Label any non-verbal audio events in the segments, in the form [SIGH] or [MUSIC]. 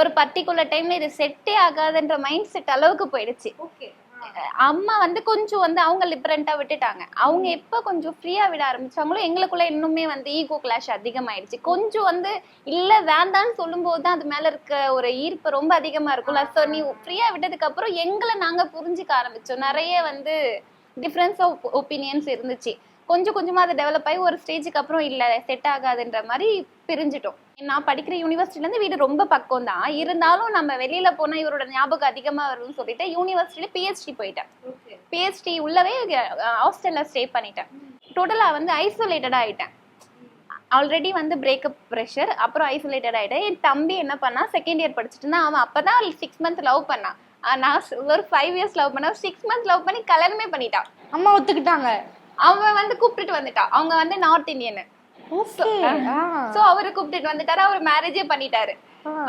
ஒரு பர்டிகுலர் டைம்ல இது செட்டே ஆகாதுன்ற மைண்ட் செட் அளவுக்கு போயிடுச்சு. ஓகே அம்மா வந்து கொஞ்சம் வந்து அவங்க லிபரண்டா விட்டுட்டாங்க. அவங்க எப்ப கொஞ்சம் ஃப்ரீயா விட ஆரம்பிச்சாங்களோ எங்களுக்குள்ள இன்னுமே வந்து ஈகோ கிளாஷ் அதிகமாயிடுச்சு. கொஞ்சம் வந்து இல்ல வேண்டான்னு சொல்லும்போது தான் அது மேல இருக்க ஒரு ஈர்ப்பு ரொம்ப அதிகமா இருக்கும்ல ஸோ நீ ஃப்ரீயா விட்டதுக்கு அப்புறம் எங்களை நாங்க புரிஞ்சுக்க ஆரம்பிச்சோம். நிறைய வந்து டிஃப்ரென்ஸ் ஆஃப் ஒப்பீனியன்ஸ் இருந்துச்சு. கொஞ்சம் கொஞ்சமா அது டெவலப் ஆகி ஒரு ஸ்டேஜுக்கு அப்புறம் இல்ல செட் ஆகாதுன்ற மாதிரி பிரிஞ்சிட்டோம். நான் படிக்கிற யூனிவர்சிட்டில இருந்து வீடு ரொம்ப பக்கம் தான் இருந்தாலும் நம்ம வெளியில போனா இவரோட ஞாபகம் அதிகமா வரும்னு சொல்லிட்டு யூனிவர்சிட்டியில பிஹெச்டி போயிட்டேன். பிஹெச்டி உள்ளவே ஹாஸ்டல்ல ஸ்டே பண்ணிட்டேன். டோட்டலா வந்து ஐசோலேட்டடா ஆயிட்டேன். ஆல்ரெடி வந்து பிரேக்கப் ப்ரெஷர் அப்புறம் ஐசோலேட்டட் ஆயிட்டேன். என் தம்பி என்ன பண்ணா செகண்ட் இயர் படிச்சுட்டு இருந்தான். அவன் அப்பதான் சிக்ஸ் மந்த் லவ் பண்ணான். நான் ஒரு ஃபைவ் இயர்ஸ் லவ் பண்ண சிக்ஸ் மந்த்ஸ் லவ் பண்ணி கல்யாணமே பண்ணிட்டான். அம்மா ஒத்துக்கிட்டாங்க. அவன் வந்து கூப்பிட்டுட்டு வந்துட்டான் அவங்க வந்து நார்த் இந்தியன் சோ அவரு கூப்பிட்டுட்டு வந்துட்டாரு. அவர் மேரேஜே பண்ணிட்டாரு.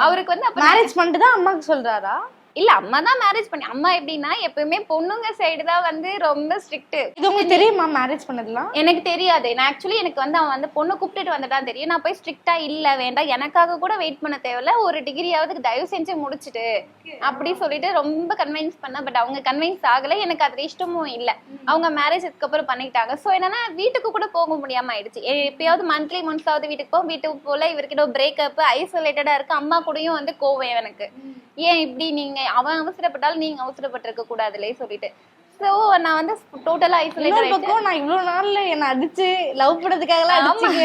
அவருக்கு வந்து மேரேஜ் பண்ணிட்டு தான் அம்மாக்கு சொல்றாரா? இல்ல அம்மா தான் மேரேஜ் பண்ணி அம்மா எப்படின்னா எப்பவுமே பொண்ணுங்க சைடு தான் வந்து ரொம்ப ஸ்ட்ரிக்ட் இது உங்களுக்கு தெரியுமா மேரேஜ் பண்ணதுலாம் எனக்கு தெரியாது. நான் ஆக்சுவலி எனக்கு வந்து அவன் வந்து பொண்ணு கூப்பிட்டுட்டு வந்துட்டான் தெரியும். நான் போய் ஸ்ட்ரிக்டா இல்ல வேண்டாம். எனக்காக கூட வெயிட் பண்ண தேவையில்ல. ஒரு டிகிரியாவது தயவு செஞ்சு முடிச்சுட்டு அப்படி சொல்லிட்டு ரொம்ப கன்வின்ஸ் பண்ண பட் அவங்க கன்வின்ஸ் ஆகல. எனக்கு அதுல இஷ்டமும் இல்ல. அவங்க மேரேஜ்க்கு அப்புறம் பண்ணிக்கிட்டாங்க. சோ என்னன்னா வீட்டுக்கு கூட போக முடியாம ஆயிடுச்சு. எப்பயாவது மந்த்லி மந்த்ஸாவது வீட்டுக்கு போ வீட்டுக்கு போல இவர்கிட்ட பிரேக்கப் ஐசோலேட்டடா இருக்கு. அம்மா கூடயும் வந்து கோவம் எனக்கு. ஏன் இப்படி நீங்க அவன் அவசரப்பட்டாலும் நீங்க அவசரப்பட்டிருக்க கூடாதுலே சொல்லிட்டு. சோ நான் வந்து டோட்டலா ஐசோலேட் பக்கம் நான் இவ்வளவு நாள்ல என்ன அடிச்சு லவ் பண்ணதுக்காகலாம் அடிச்சீங்க.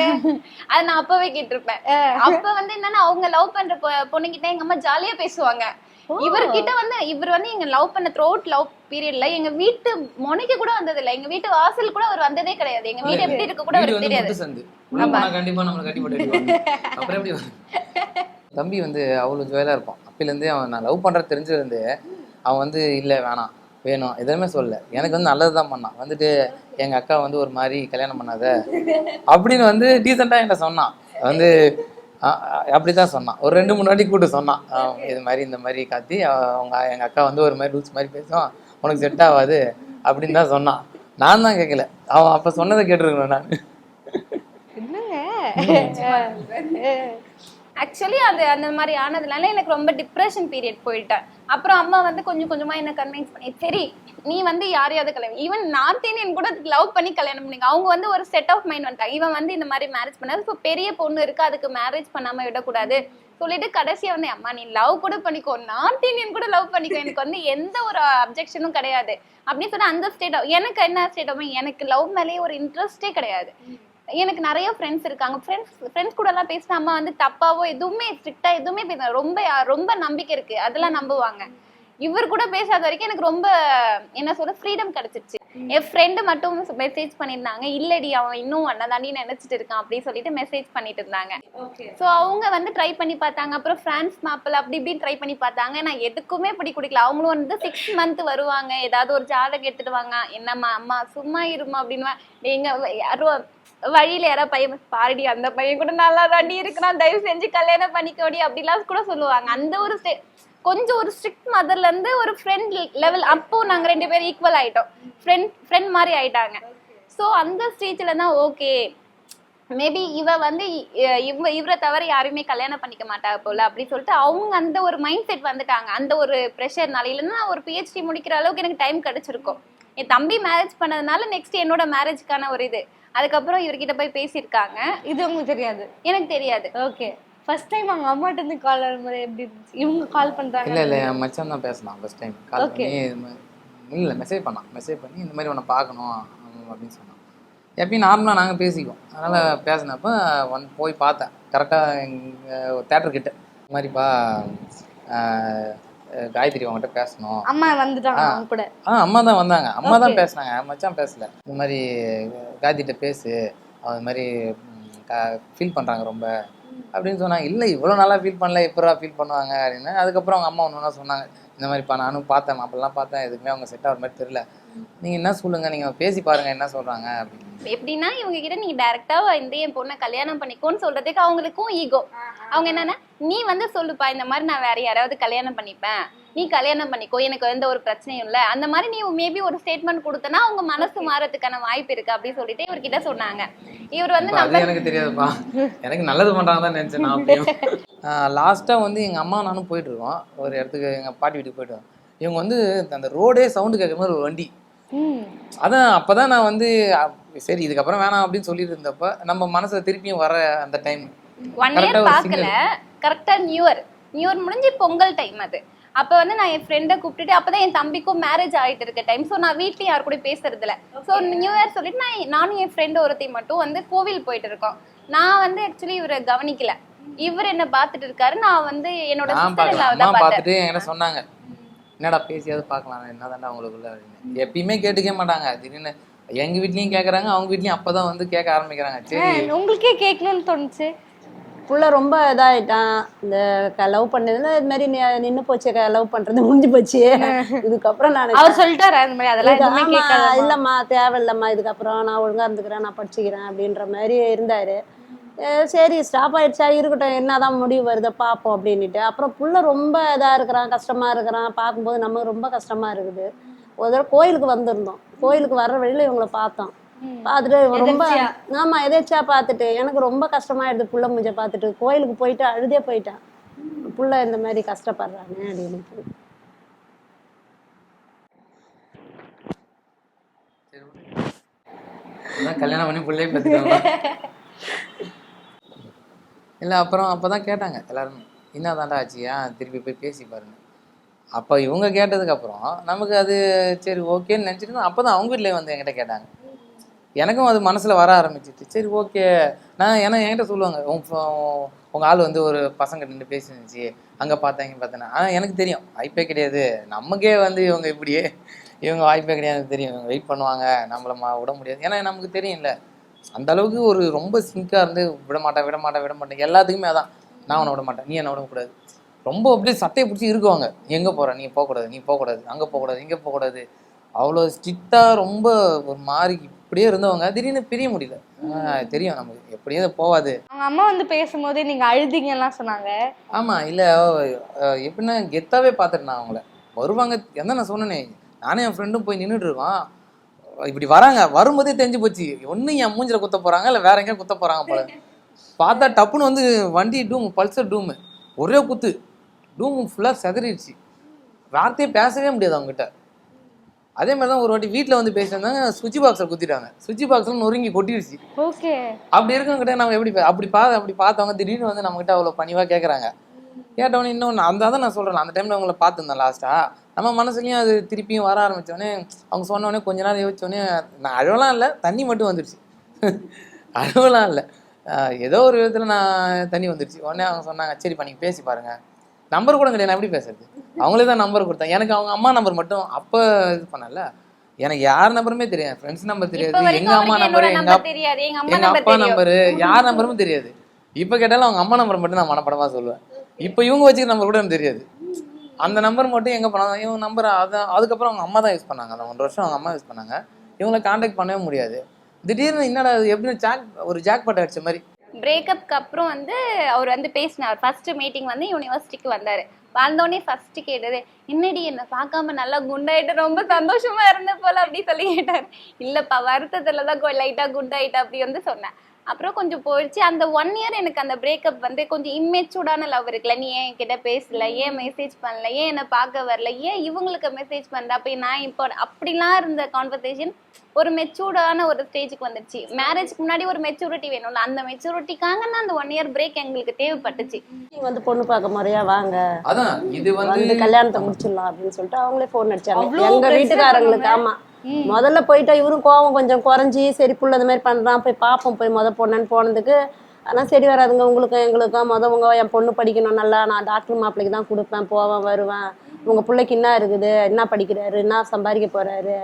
அது நான் அப்பவே கேட்டிருப்பேன். அப்ப வந்து என்னன்னா அவங்க லவ் பண்ற பொ- பொண்ணுகிட்ட எங்க அம்மா ஜாலியா பேசுவாங்க. இவர்கிட்ட வந்து இவர் வந்து எங்க லவ் பண்ண த்ரோட் லவ் பீரியட்ல எங்க வீட்டு முனைக்கு கூட வந்தது இல்ல எங்க வீட்டு வாசல் கூட அவர் வந்ததே கிடையாது. எங்க வீடு எப்படி இருக்கு கூட அவருக்கு வந்து தெரியாது? [LAUGHS] தம்பி வந்து அவ்வளோ ஜுவலாக இருப்பான். அப்பையிலேருந்தே அவன் நான் லவ் பண்ணுறது தெரிஞ்சதுலேருந்து அவன் வந்து இல்லை வேணாம் வேணும். எதுவுமே சொல்லல. எனக்கு வந்து நல்லது தான் பண்ணான். வந்துட்டு எங்கள் அக்கா வந்து ஒரு மாதிரி கல்யாணம் பண்ணாத. அப்படின்னு வந்து டீசெண்டாக என்கிட்ட சொன்னான். வந்து அப்படி தான் சொன்னான். ஒரு ரெண்டு மூணு வாட்டி கூப்பிட்டு சொன்னான். இது மாதிரி இந்த மாதிரி காத்தி அவங்க எங்கள் அக்கா வந்து ஒரு மாதிரி ரூல்ஸ் மாதிரி பேசுவான். உனக்கு செட் ஆகாது அப்படின்னு தான் சொன்னான். நான் தான் கேட்கல அவன் அப்போ சொன்னதை கேட்டிருக்கணும் நான். என்னங்க? ஆக்சுவலி அது அந்த மாதிரி ஆனதுனால எனக்கு ரொம்ப டிப்ரெஷன் பீரியட் போயிட்டேன். அப்புறம் அம்மா வந்து கொஞ்சம் கொஞ்சமா என்ன கன்வின்ஸ் பண்ணி சரி நீ வந்து யாரையாவது கல்யாணம் ஈவன் நார்த் இந்தியன் கூட லவ் பண்ணி கல்யாணம் பண்ணிங்க. அவங்க வந்து ஒரு செட் ஆஃப் மைண்ட் வந்துட்டாங்க இவன் வந்து இந்த மாதிரி மேரேஜ் பண்ணாது. இப்போ பெரிய பொண்ணு இருக்கு அதுக்கு மேரேஜ் பண்ணாம விடக்கூடாது. சொல்லிட்டு கடைசியா வந்து அம்மா நீ லவ் கூட பண்ணிக்கோ. நார்த் இந்தியன் கூட லவ் பண்ணிக்கோ. எனக்கு வந்து எந்த ஒரு அப்ஜெக்ஷனும் கிடையாது. அப்படின்னு சொன்னா அந்த ஸ்டேட் எனக்கு என்ன ஸ்டேட் எனக்கு லவ் மேலேயே ஒரு இன்ட்ரெஸ்டே கிடையாது. எனக்கு நிறைய ஃப்ரெண்ட்ஸ் இருக்காங்க. ஃப்ரெண்ட்ஸ் ஃப்ரெண்ட்ஸ் கூட எல்லாம் பேசினா அம்மா வந்து தப்பாவோ எதுவுமே ஸ்ட்ரிக்டா எதுவுமே பேச ரொம்ப ரொம்ப நம்பிக்கை இருக்கு. அதெல்லாம் நம்புவாங்க. இவர் கூட பேசாத வரைக்கும் எனக்கு ரொம்ப என்ன சொல்ற ஃப்ரீடம் கிடைச்சிருச்சு. என் ஃப்ரெண்டு மட்டும் மெசேஜ் பண்ணியிருந்தாங்க. இல்லடி அவன் இன்னும் அண்ணதாண்டி நினைச்சிட்டு இருக்கான் அப்படின்னு சொல்லிட்டு மெசேஜ் பண்ணிட்டு இருந்தாங்க. ஸோ அவங்க வந்து ட்ரை பண்ணி பார்த்தாங்க. அப்புறம் ஃப்ரான்ஸ் மாப்பிள் அப்படி இப்படி ட்ரை பண்ணி பார்த்தாங்க. நான் எதுக்குமே பிடி குடிக்கல அவங்களும் வந்து சிக்ஸ் மந்த் வருவாங்க. ஏதாவது ஒரு ஜாதகம் எடுத்துட்டு வாங்க. என்னம்மா அம்மா சும்மா இருமா அப்படின்னு எங்க யாரும் வழியில யாராவது பையன் பாரடி அந்த பையன் கூட நல்லா தாண்டி இருக்கிறான். தயவு செஞ்சு கல்யாணம் பண்ணிக்கோடி அப்படிலாம் கூட சொல்லுவாங்க. அந்த ஒரு கொஞ்சம் ஒரு ஸ்ட்ரிக்ட் மதர்ல இருந்து ஒரு ஃப்ரெண்ட் லெவல் அப்போ நாங்க ரெண்டு பேரும் ஈக்குவல் ஆயிட்டோம். ஃப்ரெண்ட் ஃப்ரெண்ட் மாதிரி ஆயிட்டாங்க. ஸோ அந்த ஸ்டேஜ்ல தான் ஓகே மேபி இவ வந்து இவ இவரை தவிர யாருமே கல்யாணம் பண்ணிக்க மாட்டாங்க போல அப்படின்னு சொல்லிட்டு அவங்க அந்த ஒரு மைண்ட் செட் வந்துட்டாங்க. அந்த ஒரு ப்ரெஷர்னால இல்லைன்னா ஒரு பிஹெச்டி முடிக்கிற அளவுக்கு எனக்கு டைம் கிடைச்சிருக்கும். என் தம்பி மேரேஜ் பண்ணதுனால நெக்ஸ்ட் என்னோட மேரேஜ்க்கான ஒரு இது. அதுக்கப்புறம் இவர்கிட்ட போய் பேசியிருக்காங்க. இது உங்களுக்கு தெரியாது? எனக்கு தெரியாது. ஓகே ஃபர்ஸ்ட் டைம் அவங்க அம்மாட்ட இருந்து கால் வரும்போது எப்படி இருந்துச்சு? இவங்க கால் பண்றாங்க. இல்லை இல்லை என் மச்சான் தான் பேசினான் ஃபர்ஸ்ட் டைம் கால். பண்ணி இல்லை மெசேஜ் பண்ணான். மெசேஜ் பண்ணி இந்த மாதிரி உன்னை பார்க்கணும் அப்படின்னு சொன்னான். எப்பயும் நார்மலாக நாங்கள் பேசிக்குவோம். அதனால் பேசினப்ப வந்து போய் பார்த்தேன். கரெக்டாக எங்கள் தேட்டர் கிட்ட. இந்த மாதிரிப்பா காயத்ரி அவங்ககிட்ட பேசணும். அம்மா வந்துட்டாங்க. அவங்க கூட. ஆ அம்மா தான் வந்தாங்க. அம்மா தான். பேசுனாங்க. மச்சான் பேசல. இந்த மாதிரி காயத்ரிட்ட பேசு. இந்த மாதிரி ஃபீல் பண்ணுறாங்க ரொம்ப. அப்படின்னு சொன்னாங்க. இல்லை இவ்வளோ நாளாக ஃபீல் பண்ணல. எப்படா ஃபீல் பண்ணுவாங்க அப்படின்னு. அதுக்கப்புறம் அவங்க அம்மா ஒன்று சொன்னாங்க. இந்த மாதிரிப்பா நானும் பார்த்தேன் மாப்பிள்ளலாம் பார்த்தேன். எதுக்குமே அவங்க செட் ஆகிற மாதிரி தெரியல. நீங்க என்ன சொல்லுங்க நீங்க பேசி பாருங்க என்ன சொல்றாங்க அப்படின்னு. எப்படின்னா இவங்க கிட்ட நீ டைரக்டா இந்த என் பொண்ணை கல்யாணம் பண்ணிக்கோன்னு சொல்றதுக்கு அவங்களுக்கும் ஈகோ அவங்க என்னன்னா நீ வந்து சொல்லுப்பா இந்த மாதிரி நான் வேற யாராவது கல்யாணம் பண்ணிப்பேன். நீ கல்யாணம் பண்ணிக்கோ எனக்கு எந்த ஒரு பிரச்சனையும் இல்ல. அந்த மாதிரி நீ மேபி ஒரு ஸ்டேட்மெண்ட் கொடுத்தனா அவங்க மனசு மாறதுக்கான வாய்ப்பு இருக்கு அப்படி சொல்லிட்டு இவர்கிட்ட சொன்னாங்க. இவர் வந்து அது எனக்கு தெரியாதுப்பா. எனக்கு நல்லது பண்றாங்க தான் நினைச்சேன் நான் லாஸ்டா வந்து எங்க அம்மா நானும் போயிட்டு இருக்கோம். ஒரு இடத்துக்கு எங்க பாட்டி வீட்டுக்கு போயிட்டு. இவங்க வந்து அந்த ரோடே சவுண்டு கேட்குற மாதிரி ஒரு வண்டி. அதான் அப்பதான் நான் வந்து சரி இதுக்கப்புறம் வேணாம் அப்படின்னு சொல்லிட்டு இருந்தப்ப நம்ம மனசுல திருப்பியும் வர அந்த டைம் ஒன் இயர் பார்க்கல. கரெக்டா நியூ இயர் நியூ இயர் முடிஞ்சு பொங்கல் டைம் அது. அப்ப வந்து நான் என் ஃப்ரெண்டை கூப்பிட்டுட்டு அப்பதான் என் தம்பிக்கும் மேரேஜ் ஆயிட்டு இருக்க டைம் ஸோ நான் வீட்லயும் யார் கூட பேசுறது இல்ல ஸோ நியூ இயர் சொல்லிட்டு நான் நானும் என் ஃப்ரெண்டு ஒருத்தி மட்டும் வந்து கோவில் போயிட்டு இருக்கோம். நான் வந்து ஆக்சுவலி இவரை கவனிக்கல. இவர் என்ன பார்த்துட்டு இருக்காரு. நான் வந்து என்னோட பார்த்தேன். என்கிட்ட சொன்னாங்க. என்னடா பேசியாவது பார்க்கலாம் என்னதான்டா அவங்களுக்குள்ள அப்படின்னு. எப்பயுமே கேட்டுக்க மாட்டாங்க. திடீர்னு எங்க வீட்லயும் கேக்குறாங்க அவங்க வீட்லயும் அப்பதான் வந்து கேட்க ஆரம்பிக்கிறாங்க. சரி. உங்களுக்கே கேட்கணும்னு தோணுச்சு. புள்ள ரொம்ப இதாயிட்டான். இந்த லவ் பண்ணதுல இது மாதிரி நின்று போச்சு லவ் பண்றது முடிஞ்சு போச்சு. இதுக்கப்புறம் நான் அவர் சொல்லிட்டாரு அந்த மாதிரி அதெல்லாம் இல்லம்மா தேவையில்லம்மா இதுக்கப்புறம் நான் ஒழுங்கா இருந்துக்கிறேன் நான் படிச்சுக்கிறேன் அப்படின்ற மாதிரி இருந்தாரு. சரி ஸ்டாப் ஆயிடுச்சா? இருக்கட்டும் என்னதான் முடிவு வருது பார்ப்போம் அப்படின்னுட்டு. அப்புறம் புள்ள ரொம்ப இதா இருக்கிறான் கஷ்டமா இருக்கிறான். பார்க்கும்போது நமக்கு ரொம்ப கஷ்டமா இருக்குது. ஒரு தடவை கோயிலுக்கு வந்திருந்தோம். கோயிலுக்கு வர்ற வழியில இவங்கள பார்த்தோம். பார்த்துட்டு ரொம்ப? ஆமா எதேச்சா பார்த்துட்டு. எனக்கு ரொம்ப கஷ்டமாயிடுது புள்ள முஞ்ச பார்த்துட்டு. கோயிலுக்கு போயிட்டு அழுதே போயிட்டேன். புள்ள இந்த மாதிரி கஷ்டப்படுறாங்க அப்படின்னு கல்யாணம் பண்ணி பிள்ளைய பார்த்துக்காங்க [LAUGHS] இல்லை அப்புறம் அப்போ தான் கேட்டாங்க எல்லாருமே என்னதான்டா ஆச்சு? ஆச்சியா திருப்பி போய் பேசி பாருங்க அப்போ இவங்க கேட்டதுக்கப்புறம் நமக்கு அது சரி ஓகேன்னு நினச்சிருந்தோம் அப்போ தான் அவங்க வீட்டில் வந்து என்கிட்ட கேட்டாங்க. எனக்கும் அது மனசில் வர ஆரம்பிச்சிச்சு. சரி ஓகே. நான் ஏன்னா என்கிட்ட சொல்லுவாங்க உங்க உங்கள் ஆள் வந்து ஒரு பசங்க நின்று பேசிருந்துச்சு அங்கே பார்த்தாங்க பார்த்தேன்னா ஆனால் எனக்கு தெரியும். வாய்ப்பே கிடையாது. நமக்கே வந்து இவங்க இப்படியே இவங்க வாய்ப்பே கிடையாது. தெரியும். இவங்க வெயிட் பண்ணுவாங்க. நம்மளை விட முடியாது. ஏன்னா நமக்கு தெரியும்ல. அந்த அளவுக்கு ஒரு ரொம்ப சிங்காக இருந்து விட மாட்டேன் விட மாட்டேன் விட மாட்டேன். எல்லாத்துக்குமே அதான். நான் உன்னை விட மாட்டேன். நீ என்ன விடக்கூடாது ரொம்ப அப்படியே சட்டையை பிடிச்சி இருக்குவாங்க எங்கே போகிற நீ போகக்கூடாது நீ போகக்கூடாது அங்கே போகக்கூடாது இங்கே போகக்கூடாது அவ்வளோ ஸ்ட்ரிக்டாக ரொம்ப ஒரு மாதிரி இப்படியே இருந்தவங்க திடீர்னு பிரிய முடியல. தெரியும் நமக்கு. எப்படியே அது அவங்க அம்மா வந்து பேசும்போது நீங்க அழுதிங்கலாம் சொன்னாங்க. ஆமாம் இல்லை எப்படின்னா கெத்தாவே பார்த்துட்டு நான் அவங்கள. வருவாங்க எந்த நான் சொன்னேனே. நானே என் ஃப்ரெண்டும் போய் நின்றுட்டு இருக்கோம். இப்படி வராங்க வரும்போதே தெரிஞ்சு போச்சு. ஒன்று என் மூஞ்சில குத்த போகிறாங்க இல்லை வேற எங்கேயும் குத்த போகிறாங்க போல. பார்த்தா டப்புன்னு வந்து வண்டி டூம் பல்சர் டூமு ஒரே குத்து. டூம் ஃபுல்லாக செதறிடுச்சு. வார்த்தையே பேசவே முடியாது அவங்ககிட்ட. அதே மாதிரி தான் ஒரு வாட்டி வீட்டில் வந்து பேசியிருந்தாங்க சுவிட்ச் பாக்ஸில் குத்திட்டாங்க. சுவிட்ச் பாக்ஸில் நொறுங்கி கொட்டிடுச்சு. ஓகே. அப்படி இருக்கவங்ககிட்ட நம்ம எப்படி அப்படி பா அப்படி பார்த்தவங்க திடீர்னு வந்து நம்மகிட்ட அவ்வளோ பணிவாக கேட்குறாங்க கேட்டவொடனே இன்னொன்று அந்த தான் நான் சொல்கிறேன் அந்த டைமில் அவங்கள பார்த்துருந்தேன் லாஸ்ட்டாக நம்ம மனசுலையும் அது திருப்பியும் வர ஆரம்பித்தோடனே அவங்க சொன்னோடனே கொஞ்ச நேரம் யோசிச்சோடனே நான் அழவலாம் இல்லை தண்ணி மட்டும் வந்துடுச்சு [LAUGHS] அழவலாம் இல்லை. ஏதோ ஒரு விதத்தில் நான் தண்ணி வந்துடுச்சு உடனே அவங்க சொன்னாங்க சரிப்பா நீங்கள் பேசி பாருங்க. நம்பர் கூட கிடையாது நான் எப்படி பேசுறது? அவங்களே தான் நம்பர் கொடுத்தாங்க எனக்கு அவங்க அம்மா நம்பர் மட்டும் அப்போ இது பண்ணல. எனக்கு யார் நம்பருமே தெரியாது. ஃப்ரெண்ட்ஸ் நம்பர் தெரியாது. எங்க அம்மா நம்பர் எங்க எங்க அப்பா நம்பரு யார் நம்பரும் தெரியாது. இப்ப கேட்டாலும் அவங்க அம்மா நம்பர் மட்டும் நான் மனப்படமா சொல்லுவேன். இப்ப இவங்க வச்சுக்க நம்பர் கூட எனக்கு தெரியாது. அந்த நம்பர் மட்டும் எங்க பண்ணாங்க? இவங்க நம்பர் அதான் அதுக்கப்புறம் அவங்க அம்மா தான் யூஸ் பண்ணாங்க. அந்த ஒன்றரை வருஷம் அவங்க அம்மா யூஸ் பண்ணாங்க. இவங்கள காண்டாக்ட் பண்ணவே முடியாது. திடீர்னு என்னடா எப்படின்னு ஜாக் ஒரு ஜாக் பட் அடிச்ச மாதிரி. பிரேக்கப்க்கு அப்புறம் வந்து அவர் வந்து பேசினார். ஃபர்ஸ்ட் மீட்டிங் வந்து யூனிவர்சிட்டிக்கு வந்தாரு. வந்தோடனே ஃபர்ஸ்ட் கேட்டது என்னடி என்ன பார்க்காம நல்லா குண்டாயிட்டு? ரொம்ப சந்தோஷமா இருந்த போல அப்படி சொல்லி கேட்டார். இல்லப்பா வருத்தத்துல தான் லைட்டா குண்டாயிட்டா அப்படி வந்து சொன்னேன். அப்புறம் கொஞ்சம் போயிடுச்சு. அந்த ஒன் இயர் எனக்கு அந்த பிரேக்கப் வந்து கொஞ்சம் இம்மெச்சூர்டான லவ் இருக்குல்ல. நீ ஏன் என்கிட்ட பேசல? ஏன் மெசேஜ் பண்ணல? ஏன் என்ன பார்க்க வரல? ஏன் இவங்களுக்கு மெசேஜ் பண்ற? அப்ப நான் இப்போ அப்படிலாம் இருந்த கான்வர்சேஷன் ஒரு மெச்சூர்டான ஒரு ஸ்டேஜுக்கு வந்துடுச்சு. மேரேஜ்க்கு முன்னாடி ஒரு மெச்சூரிட்டி வேணும்ல. அந்த மெச்சூரிட்டிக்காக தான் அந்த ஒன் இயர் பிரேக் எங்களுக்கு தேவைப்பட்டுச்சு. நீங்க வந்து பொண்ணு பார்க்க முறையா வாங்க. அதான் இது வந்து கல்யாணத்தை முடிச்சிடலாம் அப்படின்னு சொல்லிட்டு அவங்களே ஃபோன் அடிச்சாங்க. எங்க வீட்டுக்காரங்களுக்கு ஆமா. முதல்ல போயிட்டா இவரும் கோவம் கொஞ்சம் குறைஞ்சி சரி புள்ள இந்த மாதிரி பண்றான் போய் பார்ப்போம் போய் முத பொண்ணுன்னு போனதுக்கு. ஆனா சரி வராதுங்க உங்களுக்கும் எங்களுக்கும். மொதவங்க என் பொண்ணு படிக்கணும் நல்லா நான் டாக்டர் மாப்பிள்ளைக்கு தான் கொடுப்பேன் போவேன் வருவேன். உங்க பிள்ளைக்கு என்ன இருக்குது? என்ன படிக்கிறாரு? என்ன சம்பாதிக்க போறாரு?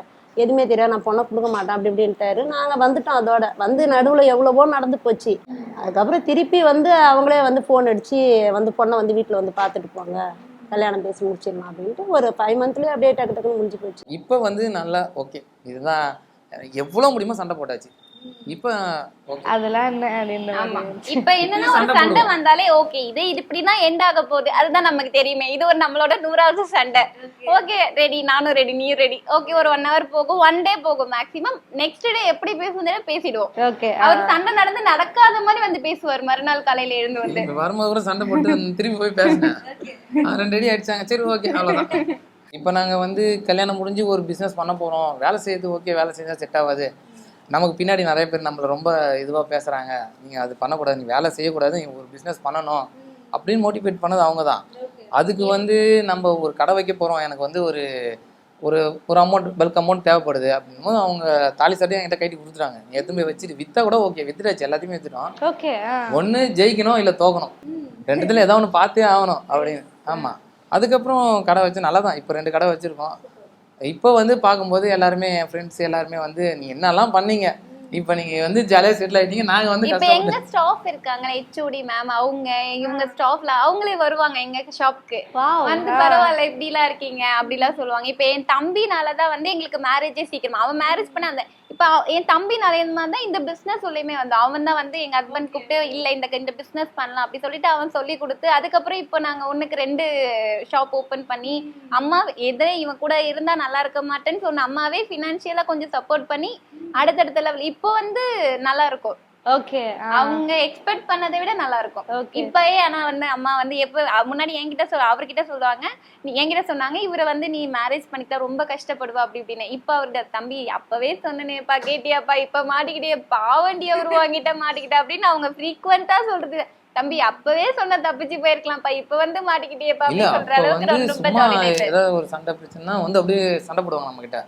எதுவுமே தெரியாது. நான் பொண்ணை கொடுக்க மாட்டேன் அப்படி இப்படின்ட்டாரு. நாங்க வந்துட்டோம் அதோட. வந்து நடுவுல எவ்வளவோ நடந்து போச்சு. அதுக்கப்புறம் திருப்பி வந்து அவங்களே வந்து ஃபோன் அடிச்சு வந்து பொண்ணை வந்து வீட்டுல வந்து பார்த்துட்டு போங்க. கல்யாணம் பேசி முடிச்சிடலாம் அப்படின்ட்டு ஒரு ஃபைவ் மந்த்லேயே அப்படியே டக்கு டக்குன்னு முடிஞ்சு போச்சு இப்போ வந்து நல்லா ஓகே இதுதான் எவ்வளோ முடியுமோ சண்டை போட்டாச்சு. இப்போ ஓகே அதெல்லாம் என்ன அப்படின்னு ஆமா. இப்ப என்னன்னா ஒரு சண்டை வந்தாலே ஓகே இது இது இப்படிதான் எண்ட் ஆக போகுது. அதுதான் நமக்கு தெரியுமே. இது ஒரு நம்மளோட நூறாவது சண்டை. ஓகே ரெடி நானும் ரெடி நீயும் ரெடி ஓகே ஒரு ஒன் ஹவர் போகும். ஒன் டே போகும் மேக்ஸிமம் நெக்ஸ்ட் டே எப்படி பேசுறதுன்னு பேசிடுவோம். ஓகே அவர் சண்டை நடந்து நடக்காத மாதிரி வந்து பேசுவார் மறுநாள் காலையில எழுந்து வந்து. வரும்போது கூட சண்டை போட்டு திரும்பி போய் பேசினேன். ரெண்டு அடி அடிச்சாங்க. சரி ஓகே அவ்வளோதான் [LAUGHS] இப்போ நாங்கள் வந்து கல்யாணம் முடிஞ்சு ஒரு பிஸ்னஸ் பண்ண போகிறோம் வேலை செய்யறது ஓகே வேலை செஞ்சால் செட் ஆகாது. நமக்கு பின்னாடி நிறைய பேர் நம்மளை ரொம்ப இதுவாக பேசுகிறாங்க நீங்கள் அது பண்ணக்கூடாது நீ வேலை செய்யக்கூடாது நீ ஒரு பிஸ்னஸ் பண்ணணும் அப்படின்னு மோட்டிவேட் பண்ணது அவங்க தான் அதுக்கு வந்து நம்ம ஒரு கடை வைக்க போகிறோம் எனக்கு வந்து ஒரு ஒரு ஒரு அமௌண்ட் பல்க் அமௌண்ட் தேவைப்படுது அப்படின்னும் போது அவங்க தாலி சட்டையும் என்கிட்ட கைட்டி கொடுத்துட்டாங்க. போய் வச்சுட்டு விற்றா கூட ஓகே வித்துட்டாச்சு எல்லாத்தையுமே வித்துட்டோம். ஒன்று ஜெயிக்கணும் இல்லை தோக்கணும். ரெண்டுத்துல ஏதோ ஒன்று பார்த்தே ஆகணும் அப்படின்னு. ஆமாம் அதுக்கப்புறம் கடை வச்சு நல்லா தான் இப்போ ரெண்டு கடை வச்சுருக்கோம். இப்போ வந்து பார்க்கும்போது எல்லாருமே என் ஃப்ரெண்ட்ஸ் எல்லாருமே வந்து நீ என்னெல்லாம் பண்ணீங்க? இப்போ நீங்கள் வந்து ஜாலியாக செட்டில் ஆகிட்டீங்க நாங்கள் வந்து இப்ப எங்க ஸ்டாஃப் இருக்காங்க? ஹெச்ஓடி மேம் அவங்க இவங்க ஸ்டாஃப்ல அவங்களே வருவாங்க எங்க ஷாப்க்கு வந்து பரவாயில்ல இப்படிலாம் இருக்கீங்க. அப்படிலாம் சொல்லுவாங்க. இப்ப என் தம்பினாலதான் வந்து எங்களுக்கு மேரேஜே சீக்கிரமா. அவன் மேரேஜ் பண்ண அந்த இப்ப என் தம்பி இந்த மாதிரி தான் இந்த பிசினஸ் சொல்லியுமே வந்து. அவன் தான் வந்து எங்க ஹஸ்பண்ட் கூப்பிட்டு இல்ல இந்த இந்த பிசினஸ் பண்ணலாம். அப்படி சொல்லிட்டு அவன் சொல்லி கொடுத்து அதுக்கப்புறம் இப்போ நாங்க ஒன்றுக்கு ரெண்டு ஷாப் ஓபன் பண்ணி அம்மா எதிரே இவன் கூட இருந்தா நல்லா இருக்க மாட்டேன்னு சொன்ன அம்மாவே ஃபினான்ஷியலாக கொஞ்சம் சப்போர்ட் பண்ணி அடுத்தடுத்த லெவல் இப்போ வந்து நல்லா இருக்கும். ஓகே அவங்க எக்ஸ்பெக்ட் பண்ணதை விட நல்லா இருக்கும் இப்பயே ஆனா வந்து அம்மா வந்து எப்ப முன்னாடி என்கிட்ட சொல் அவர்கிட்ட சொல்லுவாங்க. நீ என்கிட்ட சொன்னாங்க இவரை வந்து நீ மேரேஜ் பண்ணிட்டா ரொம்ப கஷ்டப்படுவா அப்படி இப்படின்னு. இப்ப அவர்கிட்ட தம்பி அப்பவே சொன்னேனேப்பா கேட்டியாப்பா இப்ப மாட்டிக்கிட்டே பாவண்டி அவர் வாங்கிட்ட மாட்டிக்கிட்டா அப்படின்னு அவங்க ஃப்ரீக்வெண்டா சொல்றது. தம்பி அப்பவே சொன்ன தப்பிச்சு போயிருக்கலாம்ப்பா இப்ப வந்து மாட்டிக்கிட்டேப்பா அப்படின்னு சொல்ற அளவுக்கு ரொம்ப. ஏதாவது ஒரு சண்டை பிரச்சனைனா வந்து அப்படியே சண்டை போடுவாங்க நம்ம கிட்ட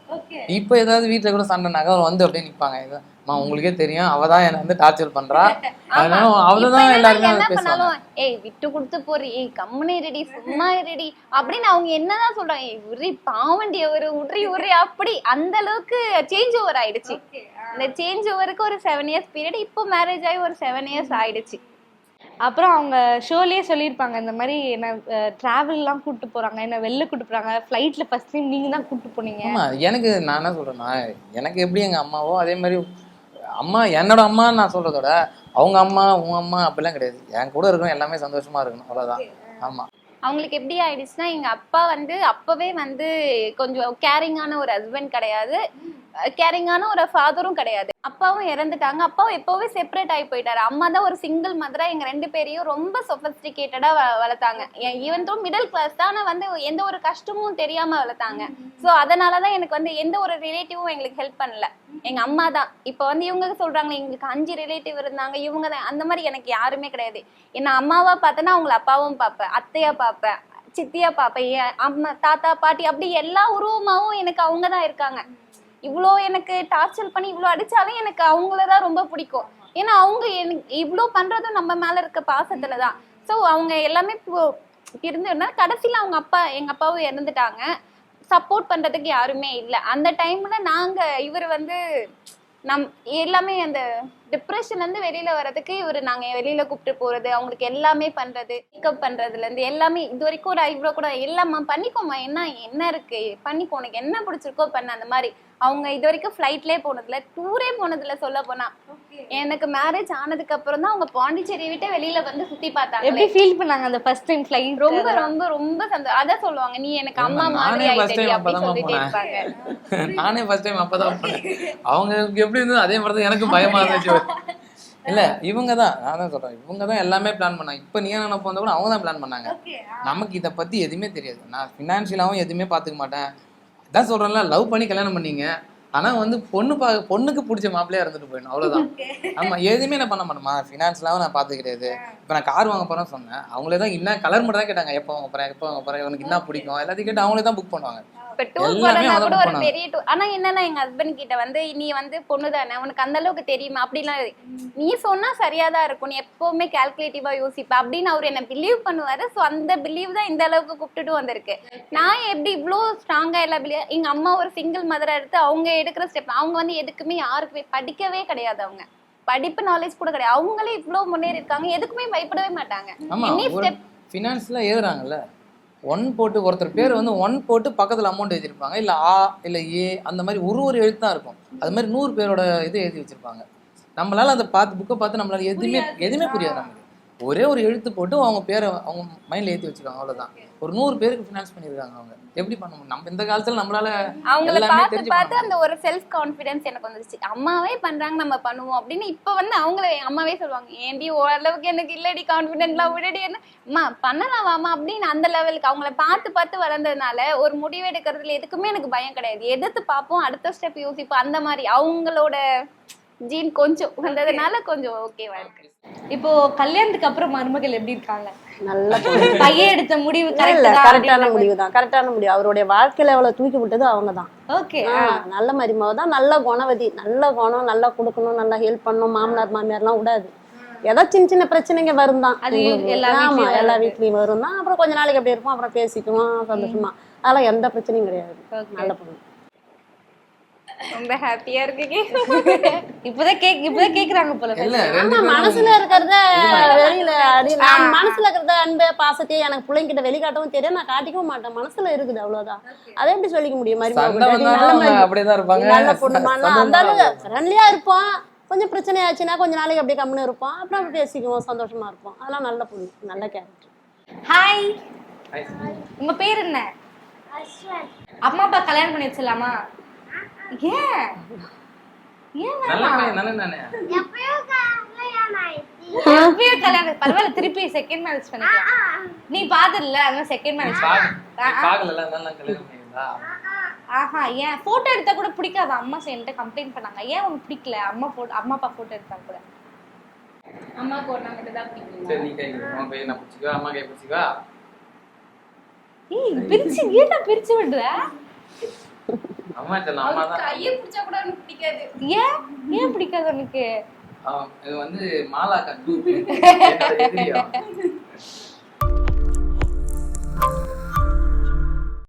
இப்போ ஏதாவது வீட்டில் கூட சண்டைனாக்க அவங்க வந்து அப்படியே நிற்பாங்க அம்மா உங்களுக்கே தெரியும். அவ தான் என்னை வந்து டார்ச்சர் பண்றா. அதனால எல்லாருமே என்ன வந்து பேசுவாங்க. பண்ணாலும் ஏய் விட்டு கொடுத்து போறி. ஏய் கம்முனே ரெடி சும்மா ரெடி அப்படின்னு அவங்க என்னதான் சொல்றாங்க. ஏய் உரி பாவண்டி ஒரு உரி உரி அப்படி அந்த அளவுக்கு சேஞ்ச் ஓவர் ஆயிடுச்சு. இந்த சேஞ்ச் ஓவருக்கு ஒரு செவன் இயர்ஸ் பீரியட் இப்போ மேரேஜ் ஆகி ஒரு செவன் இயர்ஸ் ஆயிடுச்சு. அப்புறம் அவங்க ஷோலயே சொல்லியிருப்பாங்க இந்த மாதிரி என்ன டிராவல்லாம் கூட்டு போறாங்க என்ன வெளில கூட்டு போறாங்க ஃப்ளைட்ல ஃபர்ஸ்ட் டைம் நீங்க தான் கூட்டு போனீங்க. ஆமா எனக்கு நான் என்ன சொல்றேன்னா எனக்கு எப்படி எங்க அம்மாவோ அதே மாதிரி அம்மா என்னோட அம்மான்னு நான் சொல்றதோட அவங்க அம்மா உன் அம்மா அப்படிலாம் கிடையாது. என் கூட இருக்கணும் எல்லாமே சந்தோஷமா இருக்கணும். அவ்வளவுதான். ஆமா. அவங்களுக்கு எப்படி ஆயிடுச்சுன்னா எங்க அப்பா வந்து அப்பவே வந்து கொஞ்சம் கேரிங்கான ஒரு ஹஸ்பண்ட் கிடையாது. கேரிங்கான ஒரு ஃபாதரும் கிடையாது. அப்பாவும் இறந்துட்டாங்க. அப்பாவும் எப்போவே செப்பரேட் ஆகி போயிட்டாரு. அம்மா தான் ஒரு சிங்கிள் மதராக எங்கள் ரெண்டு பேரையும் ரொம்ப சொபஸ்டிகேட்டடா வளர்த்தாங்க. ஈவன் தோ மிடில் கிளாஸ் தான் வந்து எந்த ஒரு கஷ்டமும் தெரியாமல் வளர்த்தாங்க. ஸோ அதனால தான் எனக்கு வந்து எந்த ஒரு ரிலேட்டிவும் எங்களுக்கு ஹெல்ப் பண்ணல. எங்கள் அம்மா தான். இப்போ வந்து இவங்க சொல்கிறாங்க எங்களுக்கு அஞ்சு ரிலேட்டிவ் இருந்தாங்க. இவங்க தான். அந்த மாதிரி எனக்கு யாருமே கிடையாது. என்ன அம்மாவாக பார்த்தேன்னா அவங்கள அப்பாவும் பார்ப்பேன். அத்தையாக பார்ப்பேன். சித்தியா பார்ப்பேன். என் அம்மா தாத்தா பாட்டி அப்படி எல்லா உருவமாவும் எனக்கு அவங்க தான் இருக்காங்க. இவ்வளோ எனக்கு டார்ச்சர் பண்ணி இவ்வளோ அடித்தாலும் எனக்கு அவங்கள தான் ரொம்ப பிடிக்கும். ஏன்னா அவங்க எனக்கு இவ்வளோ பண்ணுறதும் நம்ம மேலே இருக்க பாசத்தில் தான். ஸோ அவங்க எல்லாமே இருந்ததுனா கடைசியில் அவங்க அப்பா எங்கள் அப்பாவும் இறந்துட்டாங்க. சப்போர்ட் பண்ணுறதுக்கு யாருமே இல்லை. அந்த டைமில் நாங்கள் இவர் வந்து நம் எல்லாமே அந்த டிப்ரெஷன்லேருந்து வெளியில் வெளியில வர்றதுக்கு இவர் நாங்க வெளியில கூப்பிட்டு போறது அவங்களுக்கு எல்லாமே பண்றது பிக்கப் பண்றதுல இருந்து எல்லாமே இது வரைக்கும் ஒரு ஐப்ரோ கூட எல்லாம்மா பண்ணிக்கோமா என்ன என்ன இருக்கு? பண்ணிக்கோ உனக்கு என்ன பிடிச்சிருக்கோ பண்ண அந்த மாதிரி. அவங்க இது வரைக்கும் ஃப்ளைட்லேயே போனதில்ல டூரே போனதில்ல சொல்ல போனா. எனக்கு மேரேஜ் ஆனதுக்கு அப்புறம் தான் அவங்க பாண்டிச்சேரி விட்டு வெளியில வந்து சுத்தி பார்த்தாங்க எப்படி ஃபீல் பண்ணாங்க அந்த ஃபர்ஸ்ட் டைம் ஃப்ளைட் ரொம்ப ரொம்ப ரொம்ப சந்தோஷம் அதான் சொல்லுவாங்க நீ எனக்கு அம்மா மாதிரி time அப்படி அப்பதான் சொல்லிட்டே போனேன். இருப்பாங்க. [LAUGHS] நானே ஃபர்ஸ்ட் டைம் அப்பதான் பண்ணேன் அவங்க எப்படி இருந்தது அதே மாதிரி தான் எனக்கும் பயமா இருந்துச்சு. இல்ல இவங்க தான் நான் தான் சொல்றேன் இவங்க தான் எல்லாமே பிளான் பண்ணாங்க. இப்போ நீ என்ன வந்தா கூட அவங்க தான் பிளான் பண்ணாங்க நமக்கு இதை பத்தி எதுவுமே தெரியாது. நான் ஃபினான்ஷியலாகவும் எதுவுமே பார்த்துக்க மாட்டேன். அதான் சொல்றேன்ல லவ் பண்ணி கல்யாணம் பண்ணீங்க. ஆனா வந்து பொண்ணு பா பொண்ணுக்கு பிடிச்ச மாப்பிள்ளையா இருந்துட்டு போயிடணும். அவ்வளவுதான். ஆமா எதுவுமே நான் பண்ண மாட்டேமா ஃபினான்ஸ்லாவும் நான் பார்த்து கிடையாது இப்போ நான் கார் வாங்க போறேன்னு சொன்னேன். அவங்களே தான் என்ன கலர் மட்டும் தான் கேட்டாங்க. எப்போ வாங்க போறேன் எப்போ வாங்க போறேன் உனக்கு என்ன பிடிக்கும்? எல்லாத்தையும் கேட்டு அவங்களே தான் புக் பண்ணுவாங்க. இப்ப டூர் எல்லாமே போறதா கூட ஒரு. பெரிய டூர் ஆனா என்னன்னா எங்க ஹஸ்பண்ட் கிட்ட வந்து நீ வந்து பொண்ணு தானே உனக்கு அந்த அளவுக்கு தெரியுமா? அப்படிலாம். நீ சொன்னா சரியா தான் இருக்கும். நீ எப்பவுமே கால்குலேட்டிவா யோசிப்ப. அப்படின்னு அவர் என்ன பிலீவ் பண்ணுவாரு. சோ அந்த பிலீவ் தான் இந்த அளவுக்கு கூப்பிட்டுட்டு வந்திருக்கு. நான் எப்படி இவ்ளோ ஸ்ட்ராங்கா எல்லா பிலீவ் எங்க அம்மா ஒரு சிங்கிள் மதரா எடுத்து அவங்க எடுக்கிற ஸ்டெப் அவங்க வந்து எதுக்குமே யாருக்குமே படிக்கவே கிடையாது அவங்க. படிப்பு நாலேஜ் கூட கிடையாது. அவங்களே இவ்ளோ முன்னேறி இருக்காங்க எதுக்குமே பயப்படவே மாட்டாங்க. ஃபினான்ஸ்ல ஏறுறாங்கல்ல. ஒன் போட்டு ஒருத்தர் பேர் வந்து ஒன் போட்டு பக்கத்தில் அமௌண்ட் எழுதியிருப்பாங்க. இல்லை ஆ இல்லை ஏ அந்த மாதிரி ஒரு ஒரு எழுத்து தான் இருக்கும். அது மாதிரி நூறு பேரோட இது எழுதி வச்சிருப்பாங்க. நம்மளால அதை பார்த்து புக்கை பார்த்து நம்மளால எதுவுமே எதுவுமே புரியாது நமக்கு ஒரே ஒரு எழுத்து போட்டு அவங்க பேரை அவங்க மைண்ட்ல ஏற்றி வச்சிருக்காங்க அவ்வளவுதான். ஒரு நூறு பேருக்கு ஃபினான்ஸ் பண்ணியிருக்காங்க அவங்க. எப்படி பண்ண முடியும்? நம்ம இந்த காலத்துல நம்மளால அவங்கள பார்த்து பார்த்து அந்த ஒரு செல்ஃப் கான்ஃபிடன்ஸ் எனக்கு வந்துருச்சு. அம்மாவே பண்றாங்க நம்ம பண்ணுவோம் அப்படின்னு இப்ப வந்து அவங்கள அம்மாவே சொல்லுவாங்க ஏன்டி ஓரளவுக்கு எனக்கு இல்லடி கான்ஃபிடென்ட்லாம் விடடி என்ன? அம்மா பண்ணலாம் வாமா அப்படின்னு அந்த லெவலுக்கு அவங்கள பார்த்து பார்த்து வளர்ந்ததுனால ஒரு முடிவு எடுக்கிறதுல எதுக்குமே எனக்கு பயம் கிடையாது. எதிர்த்து பார்ப்போம் அடுத்த ஸ்டெப் யோசிப்போம். அந்த மாதிரி அவங்களோட ஜீன் கொஞ்சம் வந்ததுனால கொஞ்சம் ஓகேவா இருக்கு. இப்போ கல்யாணத்துக்கு அப்புறம் மருமகள் எப்படி இருக்காங்க? நல்ல [LAUGHS] பையன் எடுத்த முடிவு கரெக்டான முடிவு தான். கரெக்டான முடிவு. அவருடைய வாழ்க்கையில அவளை தூக்கி விட்டது அவங்க தான். ஓகே நல்ல மருமக தான் நல்ல குணவதி நல்ல குணம் நல்லா கொடுக்கணும் நல்லா ஹெல்ப் பண்ணணும் மாமனார் மாமியார்லாம் விடாது. ஏதோ சின்ன சின்ன பிரச்சனைங்க வரும் தான். ஆமா வீட்லயும் எல்லா. வீட்லயும் வரும் தான். அப்புறம் கொஞ்ச நாளைக்கு அப்படி இருப்போம் அப்புறம் பேசிக்குவோம் சந்தோஷமா. அதெல்லாம் எந்த பிரச்சனையும் கிடையாது. நல்ல பொண்ணு. ரொம்ப ஹாப்பியா இருக்கு இப்பதான் கேக் இப்பதான் கேக்குறாங்க போல இல்ல ஆமா மனசுல இருக்கிறத வெளியில அடி நான் மனசுல இருக்கிறத அன்பு பாசத்தையும் எனக்கு பிள்ளைங்கிட்ட வெளிக்காட்டவும் தெரியும் நான் காட்டிக்கவும் மாட்டேன். மனசுல இருக்குது அவ்வளவுதான். அதை எப்படி சொல்லிக்க முடியும்? நல்ல பொண்ணுமா? அந்த அளவுக்கு இருப்பாங்க. ஃப்ரெண்ட்லியா இருப்போம். கொஞ்சம் பிரச்சனை ஆச்சுன்னா கொஞ்ச நாளைக்கு அப்படியே கம்முன்னு இருப்போம். அப்புறம் பேசிக்குவோம். சந்தோஷமா இருப்போம். அதெல்லாம் நல்ல பொண்ணு நல்ல கேரக்டர் ஹாய். உங்க பேர் என்ன? அம்மா அப்பா கல்யாணம் பண்ணி வச்சிடலாமா? ஏன் திருப்பி செகண்ட் மேரேஜ் பண்ணிக்கலாம். நீ பாத்துடல அதனால செகண்ட் மேரேஜ் ஆஹா ஏன் போட்டோ எடுத்தா கூட பிடிக்காது? அம்மா என்கிட்ட கம்ப்ளைண்ட் பண்ணாங்க. ஏன் உனக்கு பிடிக்கல? அம்மா போட்டோ அம்மா அப்பா போட்டோ எடுத்தாங்க கூட. அம்மாக்கு ஒரு மட்டும் தான் பிடிக்கும் சரி நீ கை நான் பிடிச்சிக்கோ அம்மா கை பிடிச்சிக்கோ ஏய் பிரிச்சு ஏன்டா பிரிச்சு விடுற? அம்மா தான் கையை பிடிச்சா கூட எனக்கு பிடிக்காது. ஏன்? ஏன் பிடிக்காது உனக்கு இது வந்து மாலாக்கா டூ [LAUGHS]